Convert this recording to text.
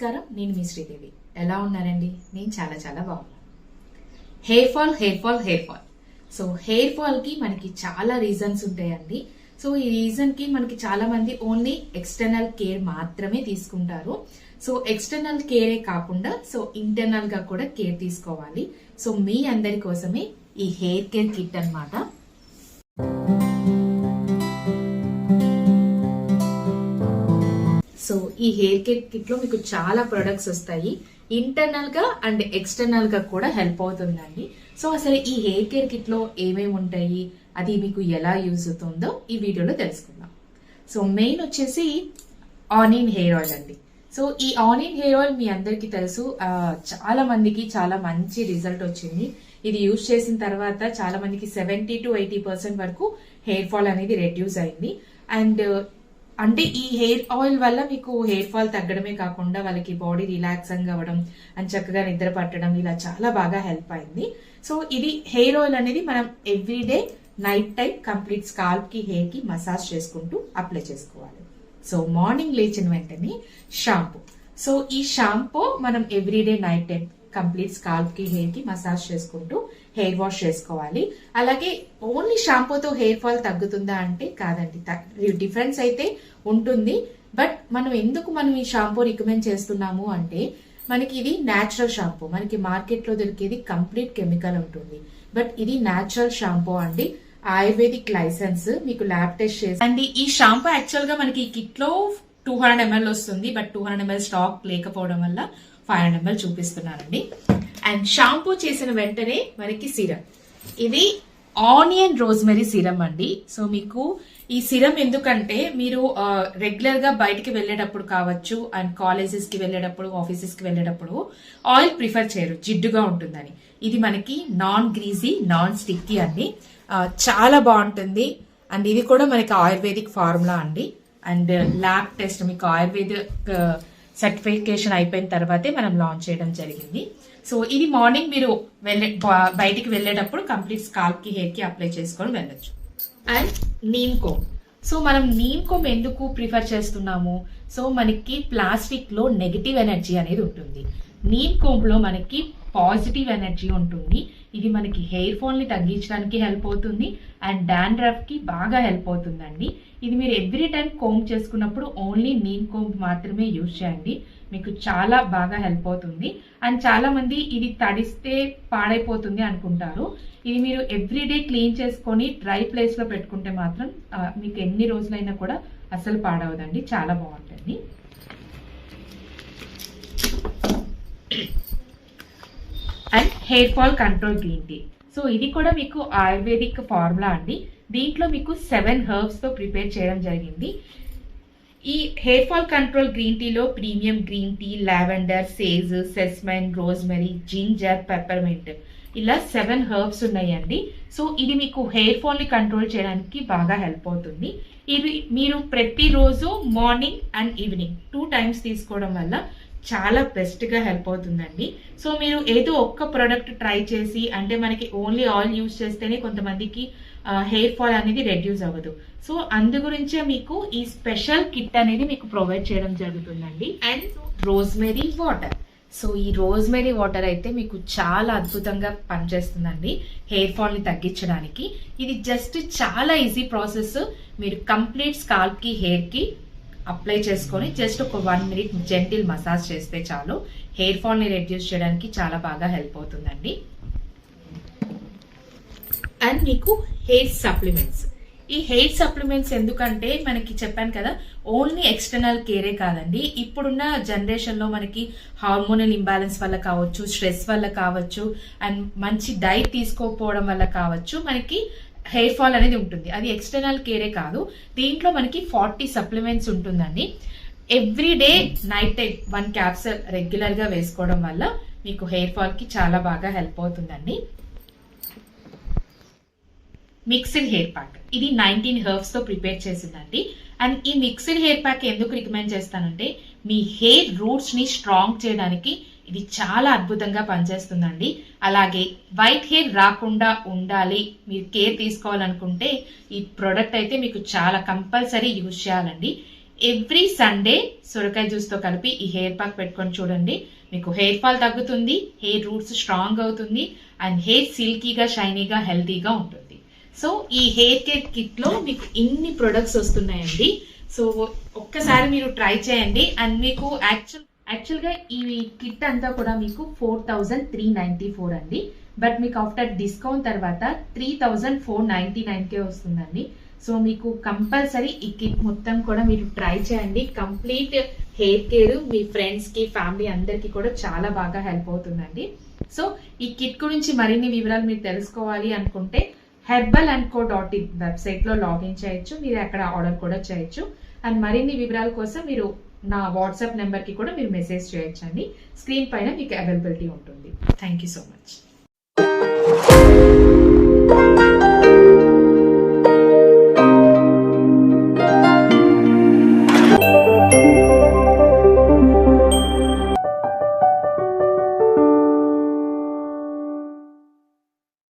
నమస్కారం. నేను మీ శ్రీదేవి. ఎలా ఉన్నారండి? నేను చాలా చాలా బాగున్నాను. Hair fall hair fall hair fall. So hair ఫాల్కి మనకి చాలా రీజన్స్ ఉంటాయండి. సో ఈ రీజన్కి మనకి చాలా మంది ఓన్లీ ఎక్స్టర్నల్ కేర్ మాత్రమే తీసుకుంటారు. సో ఎక్స్టర్నల్ కేరే కాకుండా సో ఇంటర్నల్గా కూడా కేర్ తీసుకోవాలి. సో మీ అందరి కోసమే ఈ హెయిర్ కేర్ కిట్ అన్నమాట. ఈ హెయిర్ కేర్ కిట్లో మీకు చాలా ప్రొడక్ట్స్ వస్తాయి. ఇంటర్నల్గా అండ్ ఎక్స్టర్నల్గా కూడా హెల్ప్ అవుతుందండి. సో అసలు ఈ హెయిర్ కేర్ కిట్లో ఏమేమి ఉంటాయి? అది మీకు ఎలా యూజ్ అవుతుందో ఈ వీడియోలో తెలుసుకుందాం. సో మెయిన్ వచ్చేసి ఆనియన్ హెయిర్ ఆయిల్ అండి. సో ఈ ఆనియన్ హెయిర్ ఆయిల్ మీ అందరికీ తెలుసు. చాలా మందికి చాలా మంచి రిజల్ట్ వచ్చింది. ఇది యూజ్ చేసిన తర్వాత చాలా మందికి సెవెంటీ టు ఎయిటీ పర్సెంట్ వరకు హెయిర్ ఫాల్ అనేది రెడ్యూస్ అయింది. అండ్ అంటే ఈ హెయిర్ ఆయిల్ వల్ల మీకు హెయిర్ ఫాల్ తగ్గడమే కాకుండా వాళ్ళకి బాడీ రిలాక్సింగ్ అవ్వడం అండ్ చక్కగా నిద్ర పట్టడం ఇలా చాలా బాగా హెల్ప్ అయింది. సో ఇది హెయిర్ ఆయిల్ అనేది మనం ఎవ్రీడే నైట్ టైం కంప్లీట్ స్కాల్ప్కి హెయిర్కి మసాజ్ చేసుకుంటూ అప్లై చేసుకోవాలి. సో మార్నింగ్ లేచిన వెంటనే షాంపూ. సో ఈ షాంపూ మనం ఎవ్రీడే నైట్ టైం కంప్లీట్ స్కాల్ప్కి హెయిర్కి మసాజ్ చేసుకుంటూ హెయిర్ వాష్ చేసుకోవాలి. అలాగే ఓన్లీ షాంపూతో హెయిర్ ఫాల్ తగ్గుతుందా అంటే కాదండి. డిఫరెన్స్ అయితే ఉంటుంది. బట్ మనం ఎందుకు మనం ఈ షాంపూ రికమెండ్ చేస్తున్నాము అంటే మనకి ఇది న్యాచురల్ షాంపూ మనకి మార్కెట్లో దొరికేది కంప్లీట్ కెమికల్ ఉంటుంది. బట్ ఇది న్యాచురల్ షాంపూ అండి. ఆయుర్వేదిక్ లైసెన్స్ మీకు ల్యాబ్ టెస్ట్ చేసి అండ్ ఈ షాంపూ యాక్చువల్గా మనకి ఈ కిట్లో టూ హండ్రెడ్ ఎంఎల్ వస్తుంది. But two hundred ML stock లేకపోవడం వల్ల ఫైవ్ హండ్రెడ్ ఎంఎల్ చూపిస్తున్నానండి. అండ్ షాంపూ చేసిన వెంటనే మనకి సిరం ఇది ఆనియన్ రోజ్మెరీ సిరం అండి. సో మీకు ఈ సిరం ఎందుకంటే మీరు రెగ్యులర్గా బయటికి వెళ్ళేటప్పుడు కావచ్చు అండ్ కాలేజెస్కి వెళ్ళేటప్పుడు ఆఫీసెస్కి వెళ్ళేటప్పుడు ఆయిల్ ప్రిఫర్ చేయరు. జిడ్డుగా ఉంటుందని. ఇది మనకి నాన్ గ్రీజీ నాన్ స్టిక్కీ అండి. చాలా బాగుంటుంది. అండ్ ఇది కూడా మనకి ఆయుర్వేదిక్ ఫార్ములా అండి. అండ్ ల్యాబ్ టెస్ట్ మీకు ఆయుర్వేదిక్ uh, సర్టిఫికేషన్ అయిపోయిన తర్వాతే మనం లాంచ్ చేయడం జరిగింది. సో ఇది మార్నింగ్ మీరు వెళ్ళే బయటికి వెళ్ళేటప్పుడు కంప్లీట్ స్కాల్ప్కి హెయిర్కి అప్లై చేసుకొని వెళ్ళొచ్చు. అండ్ నీమ్ కోమ్ సో మనం నీమ్ కోమ్ ఎందుకు ప్రిఫర్ చేస్తున్నాము? సో మనకి ప్లాస్టిక్లో నెగిటివ్ ఎనర్జీ అనేది ఉంటుంది. నీమ్ కోమ్లో మనకి పాజిటివ్ ఎనర్జీ ఉంటుంది. ఇది మనకి హెయిర్ ఫాల్ని తగ్గించడానికి హెల్ప్ అవుతుంది. అండ్ డాండ్రఫ్కి బాగా హెల్ప్ అవుతుందండి. ఇది మీరు ఎవ్రీ టైం కోంబ్ చేసుకున్నప్పుడు ఓన్లీ నీమ్ కోంబ్ మాత్రమే యూజ్ చేయండి. మీకు చాలా బాగా హెల్ప్ అవుతుంది. అండ్ చాలా మంది ఇది తడిస్తే పాడైపోతుంది అనుకుంటారు. ఇది మీరు ఎవ్రీడే క్లీన్ చేసుకొని డ్రై ప్లేస్లో పెట్టుకుంటే మాత్రం మీకు ఎన్ని రోజులైనా కూడా అసలు పాడవదండి. చాలా బాగుంటుంది and hair fall control green tea. So ఇది కూడా మీకు ఆయుర్వేదిక్ ఫార్ములా అండి. దీంట్లో మీకు సెవెన్ హర్బ్స్తో ప్రిపేర్ చేయడం జరిగింది. ఈ హెయిర్ ఫాల్ కంట్రోల్ గ్రీన్ టీలో premium green tea lavender sage సెస్మెన్ rosemary ginger peppermint ఇలా సెవెన్ హర్బ్స్ ఉన్నాయండి. సో ఇది మీకు హెయిర్ ఫాల్ని కంట్రోల్ చేయడానికి బాగా హెల్ప్ అవుతుంది. ఇది మీరు ప్రతిరోజు morning and evening two times తీసుకోవడం వల్ల చాలా బెస్ట్గా హెల్ప్ అవుతుందండి. సో మీరు ఏదో ఒక్క ప్రోడక్ట్ ట్రై చేసి అంటే మనకి ఓన్లీ ఆయిల్ యూస్ చేస్తేనే కొంతమందికి హెయిర్ ఫాల్ అనేది రెడ్యూస్ అవ్వదు. సో అందు గురించే మీకు ఈ స్పెషల్ కిట్ అనేది మీకు ప్రొవైడ్ చేయడం జరుగుతుందండి. అండ్ రోజ్మెరీ వాటర్ సో ఈ రోజ్మెరీ వాటర్ అయితే మీకు చాలా అద్భుతంగా పనిచేస్తుందండి హెయిర్ ఫాల్ని తగ్గించడానికి. ఇది జస్ట్ చాలా ఈజీ ప్రాసెస్ మీరు కంప్లీట్ స్కాల్ప్కి హెయిర్కి అప్లై చేసుకొని జస్ట్ ఒక వన్ మినిట్ జెంటిల్ మసాజ్ చేస్తే చాలు. హెయిర్ ఫాల్ని రెడ్యూస్ చేయడానికి చాలా బాగా హెల్ప్ అవుతుందండి. అండ్ మీకు హెయిర్ సప్లిమెంట్స్. ఈ హెయిర్ సప్లిమెంట్స్ ఎందుకంటే మనకి చెప్పాను కదా ఓన్లీ ఎక్స్టర్నల్ కేరే కాదండి. ఇప్పుడున్న జనరేషన్లో మనకి హార్మోనల్ ఇంబ్యాలెన్స్ వల్ల కావచ్చు స్ట్రెస్ వల్ల కావచ్చు అండ్ మంచి డైట్ తీసుకోకపోవడం వల్ల కావచ్చు మనకి హెయిర్ ఫాల్ అనేది ఉంటుంది. అది ఎక్స్టర్నల్ కేరే కాదు. దీంట్లో మనకి ఫార్టీ సప్లిమెంట్స్ ఉంటుందండి. Every day night time one capsule రెగ్యులర్గా వేసుకోవడం వల్ల మీకు హెయిర్ ఫాల్కి చాలా బాగా హెల్ప్ అవుతుందండి. Mixed hair pack. ఇది నైన్టీన్ హెర్బ్స్తో ప్రిపేర్ చేసిందండి. అండ్ ఈ మిక్స్డ్ హెయిర్ ప్యాక్ ఎందుకు రికమెండ్ చేస్తానంటే మీ హెయిర్ రూట్స్ని స్ట్రాంగ్ చేయడానికి ఇది చాలా అద్భుతంగా పనిచేస్తుందండి. అలాగే వైట్ హెయిర్ రాకుండా ఉండాలి. మీరు కేర్ తీసుకోవాలనుకుంటే ఈ ప్రోడక్ట్ అయితే మీకు చాలా కంపల్సరీ యూజ్ చేయాలండి. ఎవ్రీ సండే సొరకాయ జ్యూస్తో కలిపి ఈ హెయిర్ ప్యాక్ పెట్టుకొని చూడండి. మీకు హెయిర్ ఫాల్ తగ్గుతుంది హెయిర్ రూట్స్ స్ట్రాంగ్ అవుతుంది అండ్ హెయిర్ సిల్కీగా షైనీగా హెల్తీగా ఉంటుంది. సో ఈ హెయిర్ కేర్ కిట్లో మీకు ఇన్ని ప్రొడక్ట్స్ వస్తున్నాయండి. సో ఒక్కసారి మీరు ట్రై చేయండి. అండ్ మీకు యాక్చువల్ యాక్చువల్గా ఈ కిట్ అంతా కూడా మీకు four thousand three ninety four అండి. బట్ మీకు ఆఫ్టర్ డిస్కౌంట్ తర్వాత త్రీ థౌజండ్ ఫోర్ నైంటీ నైన్కే వస్తుందండి. సో మీకు కంపల్సరీ ఈ కిట్ మొత్తం కూడా మీరు ట్రై చేయండి. కంప్లీట్ హెయిర్ కేర్ మీ ఫ్రెండ్స్కి ఫ్యామిలీ అందరికి కూడా చాలా బాగా హెల్ప్ అవుతుందండి. సో ఈ కిట్ గురించి మరిన్ని వివరాలు మీరు తెలుసుకోవాలి అనుకుంటే herbal and co dot in వెబ్సైట్లో లాగిన్ చేయొచ్చు. మీరు అక్కడ ఆర్డర్ కూడా చేయొచ్చు. అండ్ మరిన్ని వివరాల కోసం మీరు నా వాట్సాప్ నెంబర్కి కూడా మీరు మెసేజ్ చేయొచ్చండి. స్క్రీన్ పైన మీకు అవైలబిలిటీ ఉంటుంది. Thank you so much